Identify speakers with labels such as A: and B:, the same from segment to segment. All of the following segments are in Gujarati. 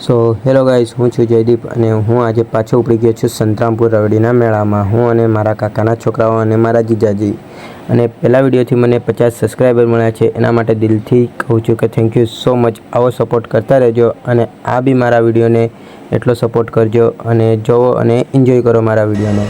A: સો હેલો ગાઈઝ હું છું જયદીપ અને હું આજે પાછો ઉપડી ગયો છું સંતરામપુર રવડીના મેળામાં. હું અને મારા કાકાના છોકરાઓ અને મારા જીજાજી. અને પહેલા વિડીયોથી મને પચાસ સબસ્ક્રાઈબર મળ્યા છે, એના માટે દિલથી કહું છું કે થેન્ક યુ સો મચ આવો સપોર્ટ કરતા રહેજો અને આ બી મારા વિડીયોને એટલો સપોર્ટ કરજો અને જોવો અને એન્જોય કરો મારા વિડીયોને.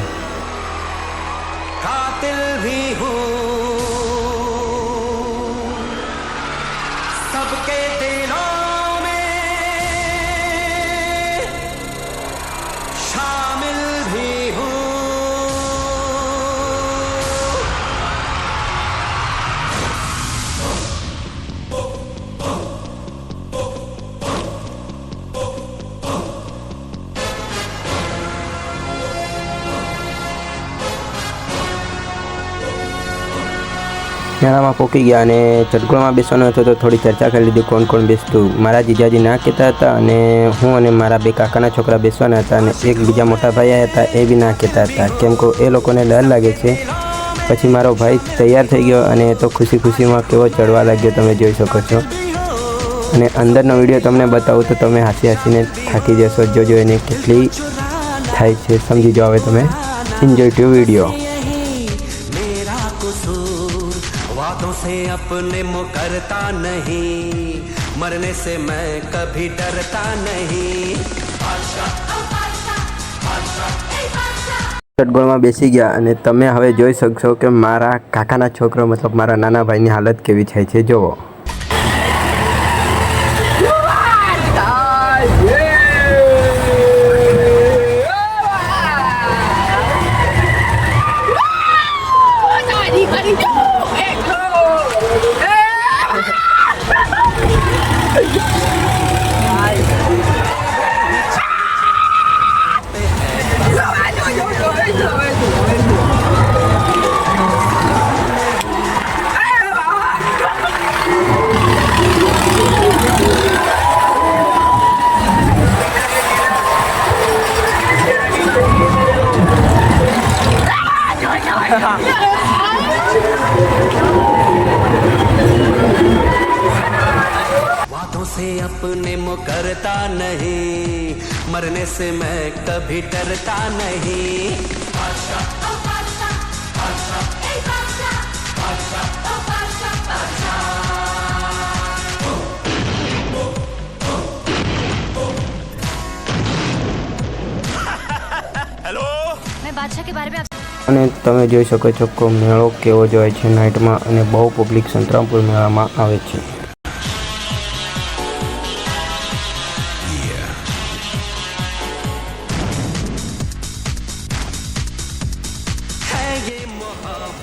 A: મેળામાં પોકી ગયા અને ચટકોળમાં બેસવાનું હતું તો થોડી ચર્ચા કરી લીધી કોણ કોણ બેસતું. મારા જીજાજી ના કહેતા હતા અને હું અને મારા બે કાકાના છોકરા બેસવાના હતા અને એક બીજા મોટા ભાઈ હતા એ બી ના કહેતા હતા. કેમ કે એ લોકોને ડર લાગે છે. પછી મારો ભાઈ તૈયાર થઈ ગયો અને એ તો ખુશી ખુશીમાં કેવો ચડવા લાગ્યો તમે જોઈ શકો છો. અને અંદરનો વીડિયો તમને બતાવું તો તમે હાસી હાસીને થાકી જશો. જોજો એને કેટલી થાય છે. સમજી જાઓ હવે તમે. એન્જોય ટુ વીડિયો
B: वादों से अपने मुकरता नहीं मरने से मैं कभी डरता नहीं
A: ચટગોળમાં બેસી ગયા અને તમે હવે જોઈ શકશો કે મારા કાકાના છોકરો મતલબ મારા નાના ભાઈની હાલત કેવી થાય છે જુઓ
C: Ha ha ha!
B: वादों से अपने मुकरता नहीं मरने से मैं कभी डरता नहीं
D: मैं बादशाह के बारे में आपसे
A: અને તમે જોઈ શકો છો કે મેળો કેવો જોવાય છે નાઇટમાં અને બહુ પબ્લિક સંતરામપુર મેળામાં આવે છે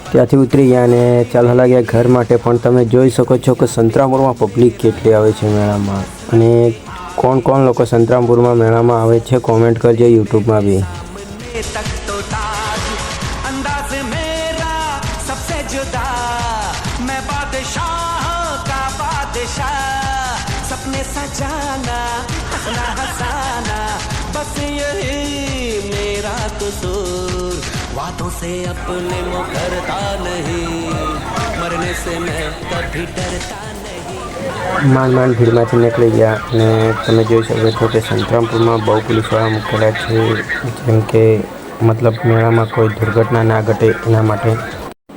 A: ત્યાંથી ઉતરી ગયા અને ચાલવા લાગ્યા ઘર માટે પણ તમે જોઈ શકો છો કે સંતરામપુરમાં પબ્લિક કેટલી આવે છે મેળામાં અને કોણ કોણ લોકો સંતરામપુરમાં મેળામાં આવે છે કોમેન્ટ કરજો યુટ્યુબમાં બી
B: सामने तक तो ताज अंदाज मेरा सबसे जुदा मैं बादशाह का बादशाह सपने सजाना हंसना हंसाना बस यही मेरा कसूर वादों से अपने मुकरता नहीं मरने से मैं कभी डरता नहीं
A: માંડ માંડ ભીડમાંથી નીકળી ગયા અને તમે જોઈ શકો છો કે સંતરામપુરમાં બહુ પોલીસવાળા મૂકેલા છે જેમ કે મતલબ મેળામાં કોઈ દુર્ઘટના ના ઘટે એના માટે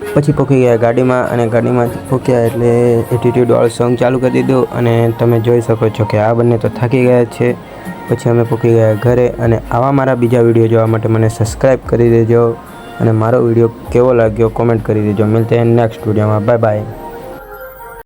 A: પછી પોકી ગયા ગાડીમાં અને ગાડીમાંથી પોક્યા એટલે એટીટ્યુડ વાળું સોંગ ચાલુ કરી દીધું અને તમે જોઈ શકો છો કે આ બંને તો થાકી ગયા છે પછી અમે પોકી ગયા ઘરે અને આવા મારા બીજા વિડીયો જોવા માટે મને સબસ્ક્રાઈબ કરી દેજો અને મારો વીડિયો કેવો લાગ્યો કોમેન્ટ કરી દેજો. મિલતે નેક્સ્ટ વિડીયોમાં બાય બાય